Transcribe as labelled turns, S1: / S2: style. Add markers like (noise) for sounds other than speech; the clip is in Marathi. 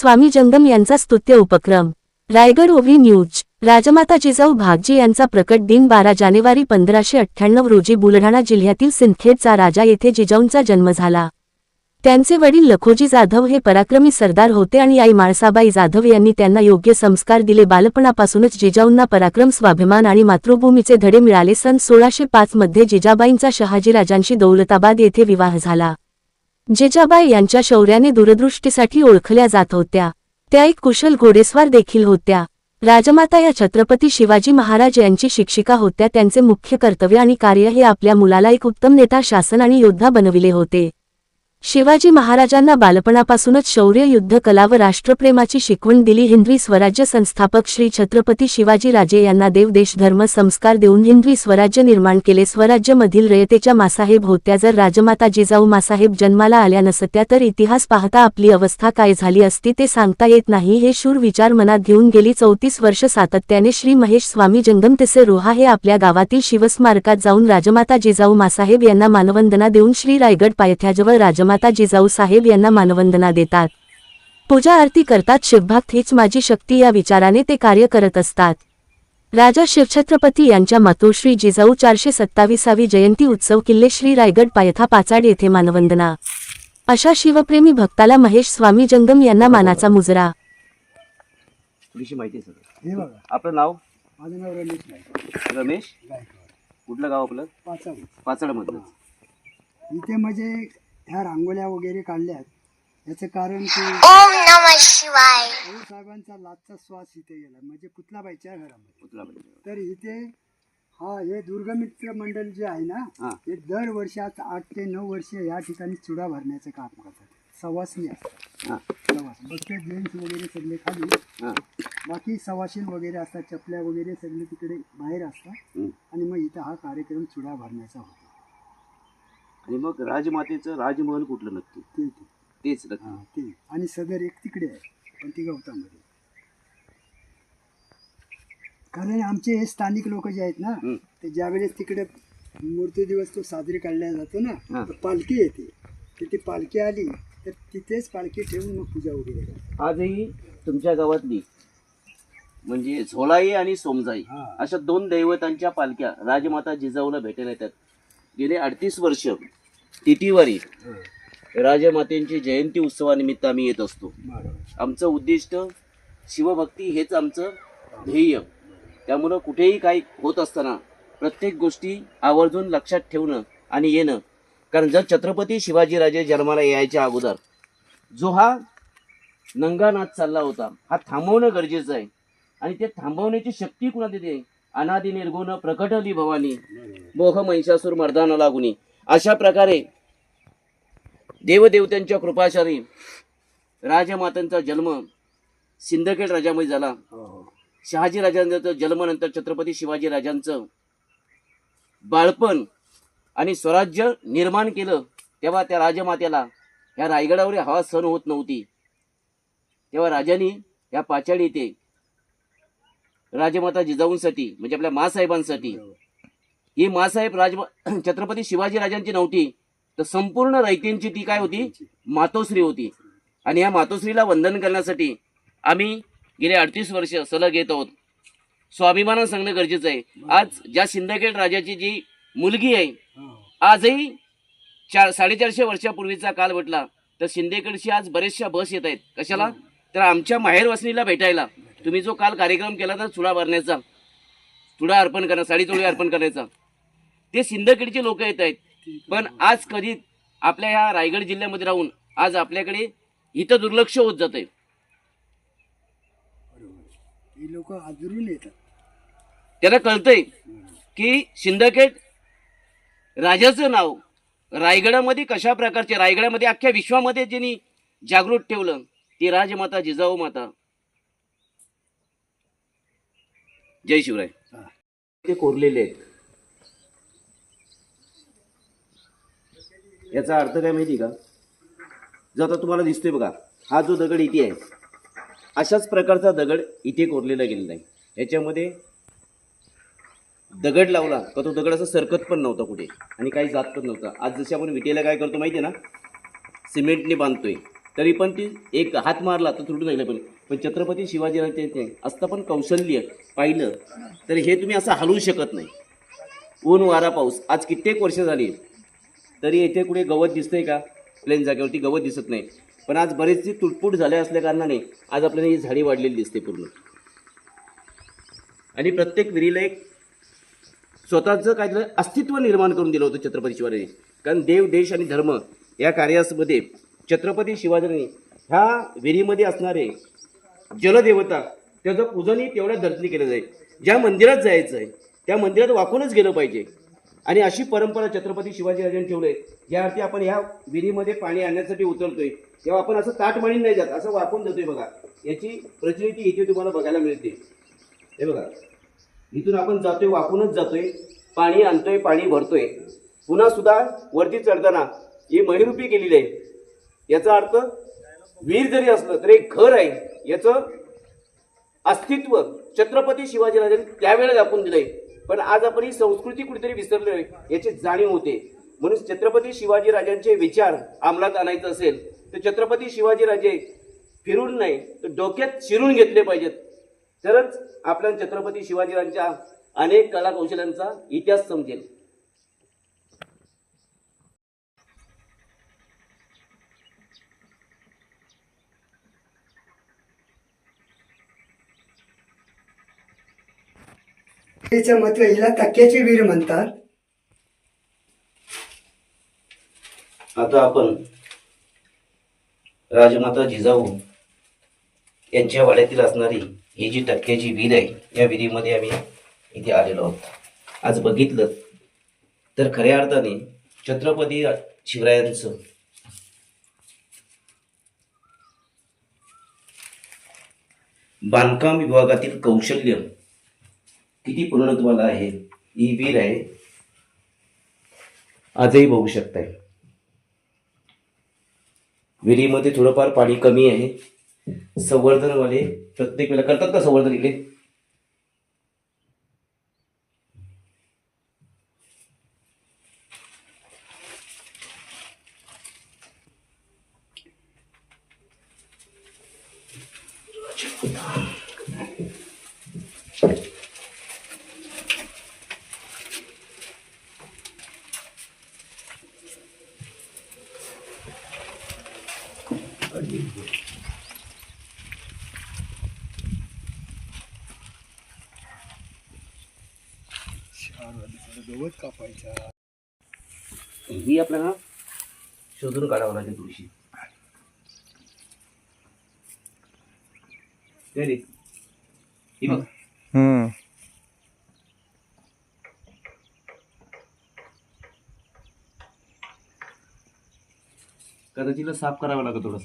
S1: स्वामी जंगम यांचा स्तुत्य उपक्रम. Raigad O V news. Rajmata Jijau भागजी यांचा प्रकट दिन बारा जानेवारी पंधराशे अठ्ठ्याण्णव रोजी बुलढाणा जिल्ह्यातील सिंदखेडचा राजा येथे जिजाऊंचा जन्म झाला. त्यांचे वडील लखोजी जाधव हे पराक्रमी सरदार होते आणि आई माळसाबाई जाधव यांनी त्यांना योग्य संस्कार दिले. बालपणापासूनच जिजाऊंना पराक्रम स्वाभिमान आणि मातृभूमीचे धडे मिळाले. सन सोळाशे पाच मध्ये जिजाबाईंचा शहाजीराजांशी दौलताबाद येथे विवाह झाला. जेजाबाई यांच्या शौर्याने दूरदृष्टीसाठी ओळखल्या जात होत्या त्या एक कुशल घोडेस्वार देखील होत्या. राजमाता या छत्रपती शिवाजी महाराज यांची शिक्षिका होत्या त्यांचे मुख्य कर्तव्य आणि कार्य हे आपल्या मुलाला एक उत्तम नेता शासन आणि योद्धा बनविले होते. शिवाजी महाराजांना बालपणापासूनच शौर्य युद्ध कला व राष्ट्रप्रेमाची शिकवण दिली. हिंदवी स्वराज्य संस्थापक श्री छत्रपती शिवाजी राजे यांना देव देश धर्म संस्कार देऊन हिंदवी स्वराज्य निर्माण केले. स्वराज्यमधील रयतेच्या मासाहेब होत्या. जर राजमाता जिजाऊ मासाहेब जन्माला आल्या नसत्या तर इतिहास पाहता आपली अवस्था काय झाली असती ते सांगता येत नाही. हे शूर विचार मनात घेऊन गेली. चौतीस वर्ष सातत्याने श्री महेश स्वामी जंगम तसे रोहा हे आपल्या गावातील शिवस्मारकात जाऊन राजमाता जिजाऊ मासाहेब यांना मानवंदना देऊन श्री रायगड पायथ्याजवळ राजमाता जिजाऊ साहेब यांना मानवंदना देतात. पूजा आरती करतात. शिवभक्त हीच माझी शक्ती या विचाराने ते कार्य करत असतात. राजा शिवछत्रपती यांच्या मातोश्री जिजाऊ चारशे सत्तावीसावी जयंती उत्सव किल्ले श्री रायगड पायथा पाचाड येथे मानवंदना. अशा शिवप्रेमी भक्ताला महेश स्वामी जंगम यांना मानाचा मुजरा.
S2: थोडीशी माहिती आहे सर.
S3: हे बघा.
S2: आपलं नाव?
S3: माझं नाव रमेश नाईक.
S2: रमेश?
S3: गायकवाड.
S2: कुठलं गाव आपलं?
S3: पाचावी
S2: पाचडमधलं
S3: इथे म्हणजे ह्या रांगोळ्या वगैरे काढल्यात. याचं कारण की
S4: ओम नमः शिवाय.
S3: साहेबांचा लाचचा श्वास इथे गेला. म्हणजे पुतलाबाईच्या घरामध्ये.
S2: कुठला?
S3: तर इथे हा हे दुर्गमित्र मंडळ जे आहे ना
S2: हां.
S3: दर वर्षात आठ ते नऊ वर्ष या ठिकाणी चुडा भरण्याचं काम करतात. सवासनी असतात.
S2: हां.
S3: सवास जेंट्स वगैरे सगळे खाली.
S2: हां.
S3: बाकी सवाशीन वगैरे असतात चपल्या वगैरे सगळे तिकडे बाहेर असतात.
S2: हं.
S3: आणि मग इथं हा कार्यक्रम चुडा भरण्याचा होतो.
S2: आणि मग राजमातेचं राजमहल कुठलं नक्की?
S3: ते ते.
S2: तेच नक्की.
S3: हा ते. आणि सदर एक तिकडे आहे पण ती गवतामध्ये. कारण आमचे हे स्थानिक लोक जे आहेत ना
S2: हं.
S3: ते ज्यावेळेस तिकडे मूर्ती दिवस तो साजरी काढला जातो ना
S2: हा.
S3: तर पालखी येते. तर ती पालखी आली तर तिथेच पालखी ठेवून मग पूजा वगैरे करतात.
S2: आजही तुमच्या गावातली म्हणजे झोलाई आणि सोमजाई
S3: हा.
S2: अशा दोन दैवतांच्या पालख्या राजमाता जिजाऊला भेटायला येतात. गेले अडतीस वर्ष तिटीवारी राजमातेंची जयंती उत्सवानिमित्त आम्ही येत असतो. आमचं उद्दिष्ट शिवभक्ती हेच आमचं ध्येय. त्यामुळं कुठेही काही होत असताना प्रत्येक गोष्टी आवर्जून लक्षात ठेवणं आणि येणं. कारण जर छत्रपती शिवाजीराजे जन्माला यायच्या अगोदर जो हा नंगा नाच चालला होता हा थांबवणं गरजेचं आहे. आणि ते थांबवण्याची शक्ती कुणा देते? अनादि निर्गुण प्रकटली भवानी. मोह महिषासूर मर्दाना लागुनी. अशा प्रकारे देवदेवतांच्या कृपाशारी राजमातांचा जन्म सिंदखेड राजामध्ये झाला.
S3: हो हो.
S2: शहाजी राजांचा जन्मानंतर छत्रपती शिवाजी राजांचं बाळपण आणि स्वराज्य निर्माण केलं तेव्हा त्या राजमात्याला ह्या रायगडावर हवा सण होत नव्हती. तेव्हा राजांनी या पाचाडी येथे राजमाता जिजाऊंसाठी म्हणजे आपल्या मासाहेबांसाठी ही मासाहेब राज (clears throat) छत्रपती शिवाजी राजांची नव्हती तर संपूर्ण रयतींची ती काय होती? मातोश्री होती. आणि या मातोश्रीला वंदन करण्यासाठी आम्ही गेले अडतीस वर्ष सलग येत आहोत. स्वाभिमानानं सांगणं गरजेचं आहे. आज ज्या सिंदखेड राजाची जी मुलगी आहे आजही चार साडेचारशे वर्षापूर्वीचा काल म्हटला तर शिंदेकडशी आज बरेचशा बस येत आहेत. कशाला? तर आमच्या माहेरवासनीला भेटायला. तुम्ही जो काल कार्यक्रम केला तर चुडा भरण्याचा चुडा अर्पण करण्या साडी चोळी अर्पण करायचा. ते सिंदखेडचे लोक येत आहेत. पण आज कधी आपल्या ह्या रायगड जिल्ह्यामध्ये राहून आज आपल्याकडे इथं दुर्लक्ष होत जात आहे
S3: लोक येतात.
S2: त्यांना कळतंय की सिंदखेड राजाचं नाव रायगडामध्ये कशा प्रकारचे रायगडामध्ये अख्ख्या विश्वामध्ये ज्यांनी जागृत ठेवलं ती राजमाता जिजाऊ माता. जय शिवराय. ते कोरलेले आहेत. याचा अर्थ काय माहिती का? जो आता तुम्हाला दिसतोय बघा हा जो दगड इथे आहे अशाच प्रकारचा दगड इथे कोरलेला गेलेला आहे. याच्यामध्ये दगड लावला का तो दगड असा सरकत पण नव्हता कुठे आणि काही जात पण नव्हता. आज जसे आपण विटेला काय करतो माहिती आहे ना? सिमेंटने बांधतोय. तरी पण ती एक हात मारला तर तुटून राहिलं पण. पण छत्रपती शिवाजीराजे ते असतं पण कौशल्य पाहिलं तर हे तुम्ही असं हलवू शकत नाही. ऊन वारा पाऊस. आज कित्येक वर्ष झाली तरी येथे कुठे गवत दिसतंय का? प्लेन जागेवरती गवत दिसत नाही. पण आज बरेचशी तुटपूट झाले असल्या कारणाने आज आपल्याला ही झाडी वाढलेली दिसते पूर्ण. आणि प्रत्येक विहिरीला एक स्वतःचं काहीतरी अस्तित्व निर्माण करून दिलं होतं छत्रपती शिवाजी. कारण देव देश आणि धर्म या कार्यामध्ये छत्रपती शिवाजीने ह्या विहिरीमध्ये असणारे जलदेवता त्याचं पूजनही तेवढ्या धर्तीने केलं जाईल. ज्या मंदिरात जायचं आहे त्या मंदिरात वाकूनच गेलं पाहिजे. आणि अशी परंपरा छत्रपती शिवाजीराजांनी ठेवलंय ज्या अर्थी आपण ह्या विहिरीमध्ये पाणी आणण्यासाठी उतरतोय तेव्हा आपण असं ताट मांडीन नाही जात असं वाकून जातोय बघा. याची प्रचलिती इथे तुम्हाला बघायला मिळते. हे बघा. इथून आपण जातोय वाकूनच जातोय पाणी आणतोय पाणी भरतोय. पुन्हा सुद्धा वरती चढताना ही महिरूपी केलेली आहे. याचा अर्थ वीर जरी असलं तरी एक घर आहे. याचं अस्तित्व छत्रपती शिवाजीराजांनी त्यावेळेला दाखवून दिलंय. पण आज आपण ही संस्कृती कुठेतरी विसरलोय याची जाणीव होते. म्हणून छत्रपती शिवाजीराजांचे विचार अंमलात आणायचं असेल तर छत्रपती शिवाजीराजे फिरून नाही तर डोक्यात शिरून घेतले पाहिजेत. तरच आपल्या छत्रपती शिवाजीराजांच्या अनेक कला कौशल्यांचा इतिहास समजेल.
S3: तिचं महत्त्व हिला तक्क्याची वीर म्हणतात.
S2: आता आपण राजमाता जिजाऊ यांच्या वाड्यातील असणारी ही जी टक्क्याची विहीर आहे या विहिरीमध्ये आम्ही इथे आलेलो आहोत. आज बघितलं तर खऱ्या अर्थाने छत्रपती शिवरायांचं बांधकाम विभागातील कौशल्य किती पुनरुत्वाला आहे? ही विहीर आहे. आजही बघू शकताय. विहिरीमध्ये थोडंफार पाणी कमी आहे. संवर्धनवाले प्रत्येक वेळेला करतात का संवर्धन इकडे?
S3: गवत कापायच्या
S2: ही आपल्याला शोधून काढावं लागेल तुळशी? ही बघ.
S5: हम्म
S2: कदाचित साफ करावं लागेल थोडस